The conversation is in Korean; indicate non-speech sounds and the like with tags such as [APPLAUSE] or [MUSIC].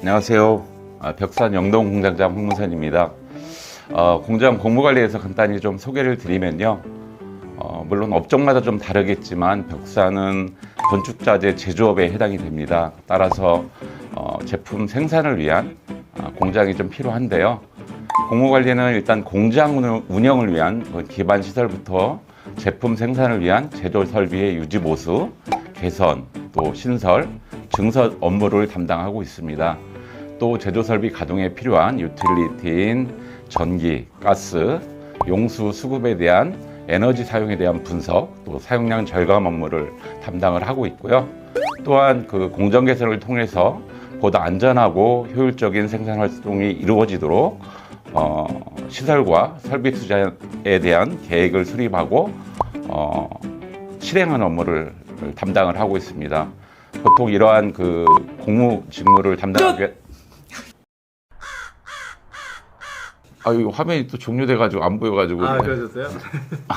안녕하세요. 아, 벽산 영동 공장장 홍문선입니다. 어, 공장 공무관리에서 간단히 좀 소개를 드리면요. 어, 물론 업종마다 좀 다르겠지만 벽산은 건축자재 제조업에 해당이 됩니다. 따라서 어, 제품 생산을 위한 아, 공장이 좀 필요한데요. 공무관리는 일단 공장 운- 운영을 위한 그 기반 시설부터 제품 생산을 위한 제조 설비의 유지 보수, 개선, 또 신설, 증설 업무를 담당하고 있습니다. 또 제조 설비 가동에 필요한 유틸리티인 전기, 가스, 용수 수급에 대한 에너지 사용에 대한 분석, 또 사용량 절감 업무를 담당을 하고 있고요. 또한 그 공정 개선을 통해서 보다 안전하고 효율적인 생산 활동이 이루어지도록 어, 시설과 설비 투자에 대한 계획을 수립하고 어, 실행하는 업무를 담당을 하고 있습니다. 보통 이러한 그 공무 직무를 담당하기 위해 아 이거 화면이 또 종료돼가지고 안 보여가지고 아 그러셨어요? [LAUGHS]